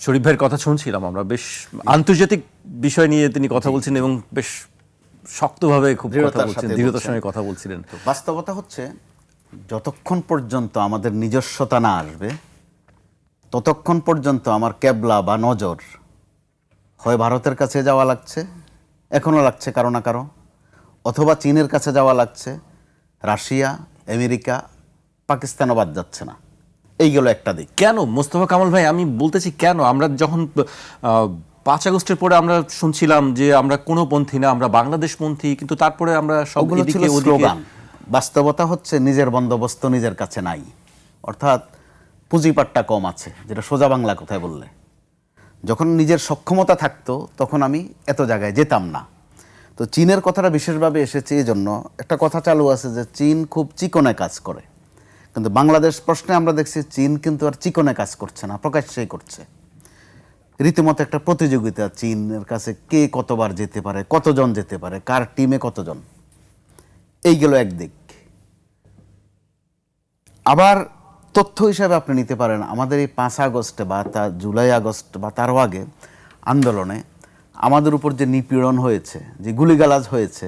শরীফ ভাইয়ের কথা শুনছিলাম আমরা বেশ আন্তর্জাতিক বিষয় নিয়ে তিনি কথা বলছেন এবং বেশ শক্তভাবে খুব কথা বলছেন দৃঢ়তার সঙ্গে কথা বলছিলেন। বাস্তবতা হচ্ছে যতক্ষণ পর্যন্ত আমাদের নিজস্বতা না আসবে ততক্ষণ পর্যন্ত আমার ক্যাবলা বা নজর হয় ভারতের কাছে যাওয়া লাগছে এখনও লাগছে কারও না কারও অথবা চীনের কাছে যাওয়া লাগছে রাশিয়া আমেরিকা পাকিস্তানও বাদ যাচ্ছে না। এইগুলো একটা দিক। কেন? মোস্তফা কামাল ভাই আমি বলতেছি কেন? আমরা যখন পাঁচ আগস্টের পরে আমরা শুনছিলাম যে আমরা কোনো পন্থী না আমরা বাংলাদেশ পন্থী কিন্তু তারপরে আমরা সব ওগুলো ছিল স্লোগান। বাস্তবতা হচ্ছে নিজের বন্দোবস্ত নিজের কাছে নাই। অর্থাৎ পুঁজিপাটটা কম আছে যেটা সোজা বাংলা কথায় বললে। যখন নিজের সক্ষমতা থাকতো তখন আমি এত জায়গায় যেতাম না। তো চীনের কথাটা বিশেষভাবে এসেছে এই জন্য একটা কথা চালু আছে যে চীন খুব চিকনে কাজ করে। কিন্তু বাংলাদেশ প্রশ্নে আমরা দেখছি চীন কিন্তু আর চিকনে কাজ করছে না, প্রকাশ্যেই করছে। রীতিমতো একটা প্রতিযোগিতা চীনের কাছে কে কতবার যেতে পারে, কতজন যেতে পারে, কার টিমে কতজন। এই গেল একদিক আবার তথ্য হিসাবে আপনি নিতে পারেন, আমাদের এই পাঁচ আগস্টে বা তা জুলাই আগস্ট বা তারও আগে আন্দোলনে আমাদের উপর যে নিপীড়ন হয়েছে, যে গুলিগালাজ হয়েছে,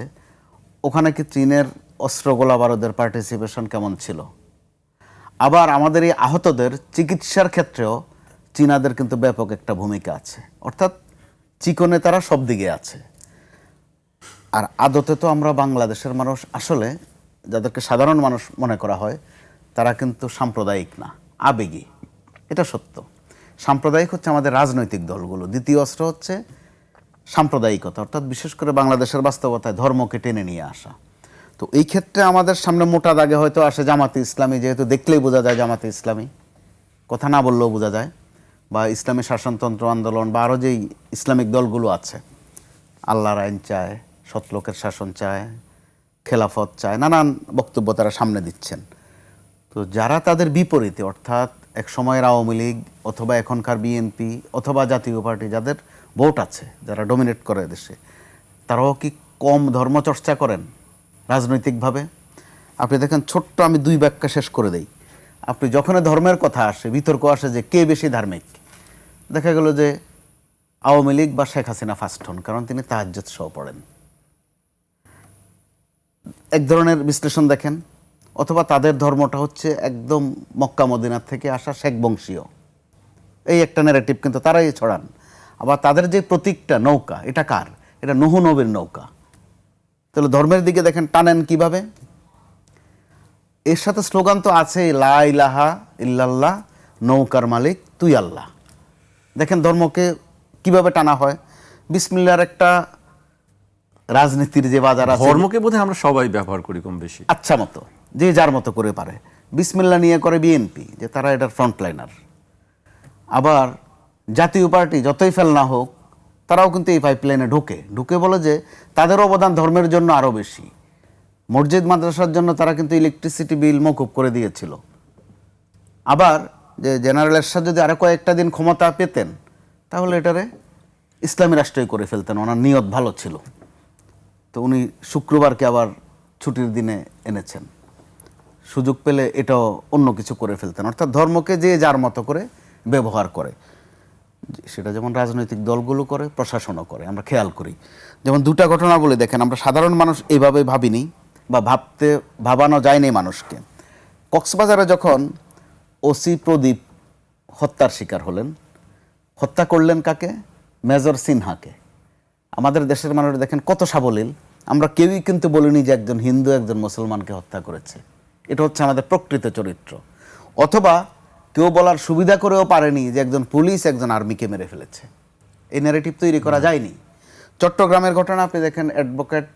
ওখানে কি চীনের অস্ত্র গোলা বারুদের পার্টিসিপেশন কেমন ছিল? আবার আমাদের এই আহতদের চিকিৎসার ক্ষেত্রেও চীনাদের কিন্তু ব্যাপক একটা ভূমিকা আছে। অর্থাৎ চিকনে তারা সব দিকে আছে। আর আদতে তো আমরা বাংলাদেশের মানুষ আসলে যাদেরকে সাধারণ মানুষ মনে করা হয়, তারা কিন্তু সাম্প্রদায়িক না, আবেগী। এটা সত্য। সাম্প্রদায়িক হচ্ছে আমাদের রাজনৈতিক দলগুলো। দ্বিতীয় অস্ত্র হচ্ছে সাম্প্রদায়িকতা। অর্থাৎ বিশেষ করে বাংলাদেশের বাস্তবতায় ধর্মকে টেনে নিয়ে আসা। তো এই ক্ষেত্রে আমাদের সামনে মোটা দাগে হয়তো আসে জামাতে ইসলামী, যেহেতু দেখলেই বোঝা যায় জামাতে ইসলামী। কথা না বললেও বোঝা যায়। বা ইসলামী শাসনতন্ত্র আন্দোলন বা আরও যেই ইসলামিক দলগুলো আছে, আল্লাহর আইন চায়, সৎলোকের শাসন চায়, খেলাফত চায়, নানান বক্তব্য তারা সামনে দিচ্ছেন। তো যারা তাদের বিপরীতে, অর্থাৎ এক সময়ের আওয়ামী লীগ অথবা এখনকার বিএনপি অথবা জাতীয় পার্টি যাদের ভোট আছে, যারা ডমিনেট করে দেশে, তারাও কি কম ধর্মচর্চা করেন? রাজনৈতিকভাবে। আপনি দেখেন ছোট্ট আমি দুই ব্যাখ্যা শেষ করে দেই। আপনি যখনই ধর্মের কথা আসে, বিতর্ক আসে যে কে বেশি ধার্মিক, দেখা গেল যে আওয়ামী লীগ বা শেখ হাসিনা ফার্স্ট হন, কারণ তিনি তাহাজ্জুদ সহ পড়েন। এক ধরনের বিশ্লেষণ দেখেন, অথবা তাদের ধর্মটা হচ্ছে একদম মক্কা মদিনার থেকে আসা শেখ বংশীয়। এই একটা ন্যারেটিভ কিন্তু তারাই ছড়ান। আবার তাদের যে প্রতীকটা নৌকা, এটা কার? এটা নহু নবীর নৌকা। তাহলে ধর্মের দিকে দেখেন টানেন কীভাবে? এর সাথে স্লোগান তো আছে লা ইলাহা ইল্লাল্লাহ নৌকার মালিক তুই আল্লাহ। দেখেন ধর্মকে কীভাবে টানা হয়? বিসমিল্লার একটা রাজনীতির যে বাজার আছে ধর্মকে বোধহয় আমরা সবাই ব্যবহার করি কম বেশি। আচ্ছা মতো যে যার মতো করে পারে। বিসমিল্লা নিয়ে করে বিএনপি যে তারা এটার ফ্রন্টলাইনার। আবার জাতীয় পার্টি যতই ফেল না হোক তারাও কিন্তু এই পাইপলাইনে ঢুকে। ঢুকে বলে যে তাদের অবদান ধর্মের জন্য আরও বেশি। মসজিদ মাদ্রাসার জন্য তারা কিন্তু ইলেকট্রিসিটি বিল মকুব করে দিয়েছিল। আবার যে জেনারেল এরশাদ যদি আরও কয়েকটা দিন ক্ষমতা পেতেন, তাহলে এটারে ইসলামী রাষ্ট্রই করে ফেলতেন, ওনার নিয়ত ভালো ছিল। তো উনি শুক্রবারকে আবার ছুটির দিনে এনেছেন। সুযোগ পেলে এটাও অন্য কিছু করে ফেলতেন। অর্থাৎ ধর্মকে যে যার মতো করে ব্যবহার করে। সেটা যেমন রাজনৈতিক দলগুলো করে, প্রশাসনও করে, আমরা খেয়াল করি। যেমন দুটা ঘটনা বলে, দেখেন, আমরা সাধারণ মানুষ এইভাবে ভাবিনি বা ভাবতে, ভাবানো যায়নি মানুষকে। কক্সবাজারে যখন ওসি প্রদীপ হত্যার শিকার হলেন, হত্যা করলেন কাকে? মেজর সিনহাকে। আমাদের দেশের মানুষ দেখেন কত সাবলীল। আমরা কেউই কিন্তু বলিনি যে একজন হিন্দু, একজন মুসলমানকে হত্যা করেছে। এটা হচ্ছে আমাদের প্রকৃত চরিত্র। অথবা কেউ বলার সুবিধা করেও পারেনি যে একজন পুলিশ একজন আর্মিকে মেরে ফেলেছে। এই ন্যারেটিভ তৈরি করা যায়নি। চট্টগ্রামের ঘটনা আপনি দেখেন অ্যাডভোকেট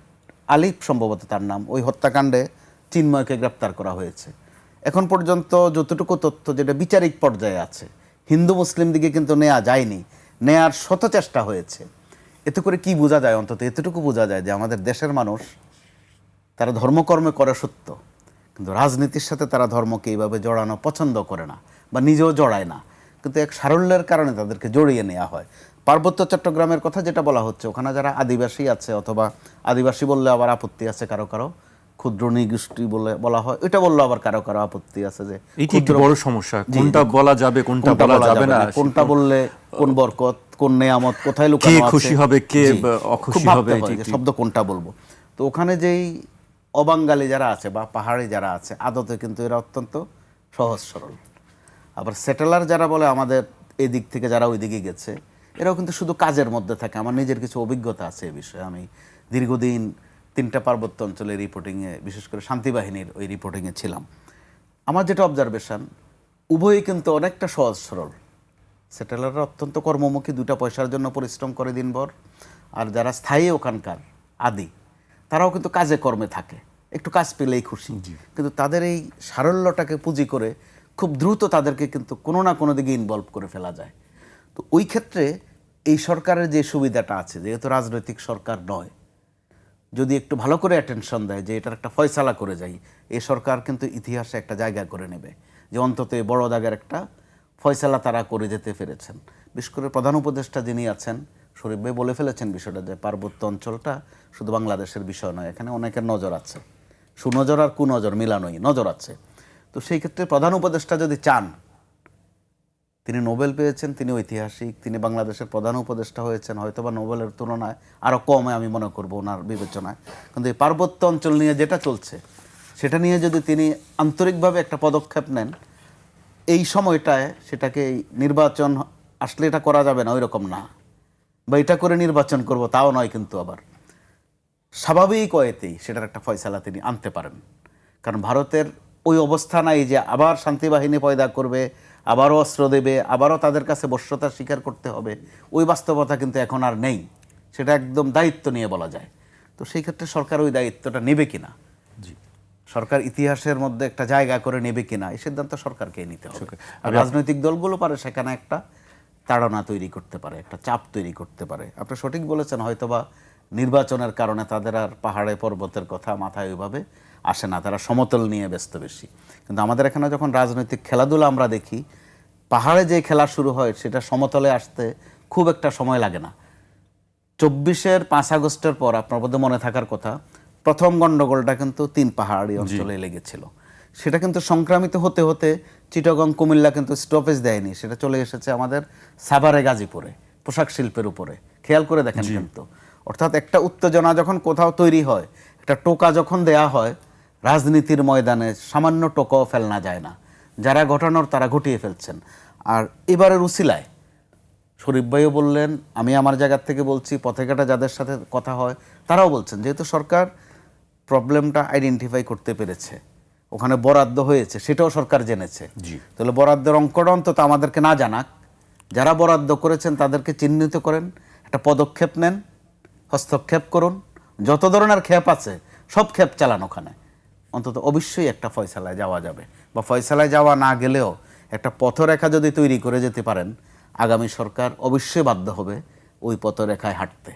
আলিফ সম্ভবত তার নাম ওই হত্যাকাণ্ডে চিন্ময়কে গ্রেপ্তার করা হয়েছে। এখন পর্যন্ত যতটুকু তথ্য যেটা বিচারিক পর্যায়ে আছে হিন্দু মুসলিম দিকে কিন্তু নেওয়া যায়নি নেয়ার শত চেষ্টা হয়েছে। এতে করে কি বোঝা যায়? অন্তত এতটুকু বোঝা যায় যে আমাদের দেশের মানুষ তারা ধর্মকর্মে করে সত্য। কিন্তু রাজনীতির সাথে তারা ধর্মকে এইভাবে জড়ানো পছন্দ করে না বা নিজেও জড়ায় না। কিন্তু এক সারল্যের কারণে তাদেরকে জড়িয়ে নেওয়া হয়। পার্বত্য চট্টগ্রামের কথা যেটা বলা হচ্ছে ওখানে যারা আদিবাসী আছে অথবা আদিবাসী বললে আবার আপত্তি আছে কারও কারও ক্ষুদ্র নৃগোষ্ঠী বলে বলা হয় এটা বলল আবার কারও কারও আপত্তি আছে যে এটি একটি বড় সমস্যা? কোনটা বলা যাবে কোনটা বলা যাবে না? কোনটা বললে কোন বরকত কোন নেয়ামত কোথায় লুকানো কে আছে? খুশি হবে, কে অখুশি হবে, শব্দ কোনটা বলব। তো ওখানে যেই অবাঙ্গালি যারা আছে বা পাহাড়ি যারা আছে, আদতে কিন্তু এরা অত্যন্ত সহজ সরল। আবার সেটেলার যারা বলে আমাদের এদিক থেকে যারা ওই দিকে গেছে, এরাও কিন্তু শুধু কাজের মধ্যে থাকে। আমার নিজের কিছু অভিজ্ঞতা আছে এ বিষয়ে। আমি দীর্ঘদিন তিনটা পার্বত্য অঞ্চলে রিপোর্টিংয়ে বিশেষ করে শান্তিবাহিনীর ওই রিপোর্টিংয়ে ছিলাম। আমার যেটা অবজারভেশন উভয়ই কিন্তু অনেকটা সহজ সরল। সেটেলাররা অত্যন্ত কর্মমুখী দুটা পয়সার জন্য পরিশ্রম করে দিনভর। আর যারা স্থায়ী ওখানকার, আদি তারাও কিন্তু কাজে কর্মে থাকে। একটু কাজ পেলেই খুশি। কিন্তু তাদের এই সারল্যটাকে পুঁজি করে খুব দ্রুত তাদেরকে কিন্তু কোনো না কোনো দিকে ইনভলভ করে ফেলা যায়। তো ওই ক্ষেত্রে এই সরকারের যে সুবিধাটা আছে যেহেতু রাজনৈতিক সরকার নয় যদি একটু ভালো করে অ্যাটেনশন দেয় যে এটার একটা ফয়সালা করে যাই এ সরকার কিন্তু ইতিহাসে একটা জায়গা করে নেবে যে অন্তত এই বড় দাগের একটা ফয়সালা তারা করে যেতে পেরেছেন। বিশেষ করে প্রধান উপদেষ্টা যিনি আছেন শরীফ ভাই বলে ফেলেছেন বিষয়টা যে পার্বত্য অঞ্চলটা শুধু বাংলাদেশের বিষয় নয়, এখানে অনেকের নজর আছে। সুনজর আর কুনজর মিলানোই, নজর আছে। তো সেই ক্ষেত্রে প্রধান উপদেষ্টা যদি চান, তিনি নোবেল পেয়েছেন, তিনি ঐতিহাসিক, তিনি বাংলাদেশের প্রধান উপদেষ্টা হয়েছেন, হয়তোবা নোবেলের তুলনায় আরও কমে আমি মনে করব ওনার বিবেচনায়। কিন্তু এই পার্বত্য অঞ্চল নিয়ে যেটা চলছে, সেটা নিয়ে যদি তিনি আন্তরিকভাবে একটা পদক্ষেপ নেন, এই সময়টায় সেটাকে নির্বাচন আসলে এটা করা যাবে না ওই রকম না। বা এটা করে নির্বাচন করব তাও নয় কিন্তু আবার। স্বাভাবিক ওয়েতেই সেটার একটা ফয়সালা তিনি আনতে পারেন। কারণ ভারতের ওই অবস্থা নাই যে আবার শান্তি বাহিনী পয়দা করবে আবারও অস্ত্র দেবে আবারও তাদের কাছে বশ্যতা স্বীকার করতে হবে ওই বাস্তবতা কিন্তু এখন আর নেই। সেটা একদম দায়িত্ব নিয়ে বলা যায়। তো সেই ক্ষেত্রে সরকার ওই দায়িত্বটা নেবে কিনা? জি। সরকার ইতিহাসের মধ্যে একটা জায়গা করে নেবে কিনা? এই সিদ্ধান্ত সরকারকেই নিতে হবে। আর রাজনৈতিক দলগুলো পারে সেখানে একটা তাড়না তৈরি করতে পারে একটা চাপ তৈরি করতে পারে। আপনি সঠিক বলেছেন হয়তোবা নির্বাচনের কারণে তাদের আর পাহাড়ে পর্বতের কথা মাথায় ওইভাবে আসে না তারা সমতল নিয়ে ব্যস্ত বেশি। কিন্তু আমাদের এখানে যখন রাজনৈতিক খেলাধুলা আমরা দেখি পাহাড়ে যে খেলা শুরু হয় সেটা সমতলে আসতে খুব একটা সময় লাগে না। চব্বিশের পাঁচ আগস্টের পর আপনার বোধহয় মনে থাকার কথা প্রথম গন্ডগোলটা কিন্তু তিন পাহাড়ি অঞ্চলে লেগেছিল। সেটা কিন্তু সংক্রামিত হতে হতে চিটাগং কুমিল্লা কিন্তু স্টপেজ দেয়নি। সেটা চলে এসেছে আমাদের সাভারে গাজীপুরে পোশাক শিল্পের উপরে। খেয়াল করে দেখেন কিন্তু। অর্থাৎ একটা উত্তেজনা যখন কোথাও তৈরি হয় একটা টোকা যখন দেয়া হয় রাজনীতির ময়দানে সামান্য টোকাও ফেলনা যায় না। যারা ঘটানোর তারা ঘটিয়ে ফেলছেন। আর এবারের উসিলায় শরীফ ভাইও বললেন আমি আমার জায়গার থেকে বলছি পথেঘাটা যাদের সাথে কথা হয় তারাও বলছেন যেহেতু সরকার প্রবলেমটা আইডেন্টিফাই করতে পেরেছে। ওখানে বরাদ্দ হয়েছে সেটাও সরকার জেনেছে। জি। তাহলে বরাদ্দের অঙ্কটা অন্তত আমাদেরকে না জানাক। যারা বরাদ্দ করেছেন তাদেরকে চিহ্নিত করেন একটা পদক্ষেপ নেন হস্তক্ষেপ করুন। যত ধরনের ক্ষেপ আছে সব ক্ষেপ চালান ওখানে। অন্তত অবশ্যই একটা ফয়সালায় যাওয়া যাবে। বা ফয়সালায় যাওয়া না গেলেও একটা পথরেখা যদি তৈরি করে যেতে পারেন আগামী সরকার অবশ্যই বাধ্য হবে ওই পথরেখায় হাঁটতে।